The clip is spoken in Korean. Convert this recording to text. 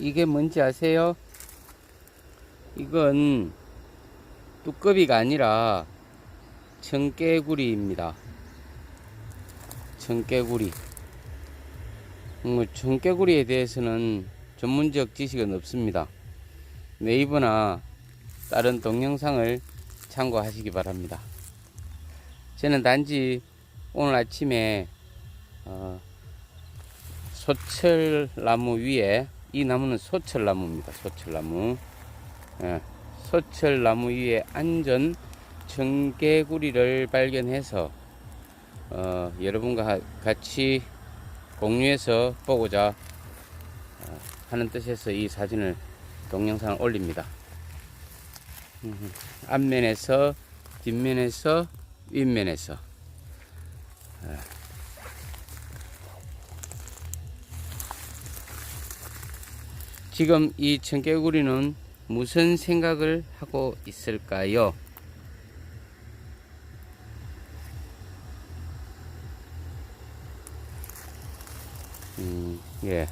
이게 뭔지 아세요? 이건 뚜꺼비가 아니라 청개구리입니다. 청개구리. 뭐 청개구리에 대해서는 전문적 지식은 없습니다. 네이버나 다른 동영상을 참고하시기 바랍니다. 저는 단지 오늘 아침에 어, 소철나무 위에 이 나무는 소철나무입니다. 소철나무. 예, 소철나무 위에 안전 청개구리를 발견해서 어, 여러분과 하- 같이 공유해서 보고자 어, 하는 뜻에서 이 사진을 동영상을 올립니다. 음, 앞면에서 뒷면에서 윗면에서 예. 지금 이 청개구리는 무슨 생각을 하고 있을까요? 음, 예.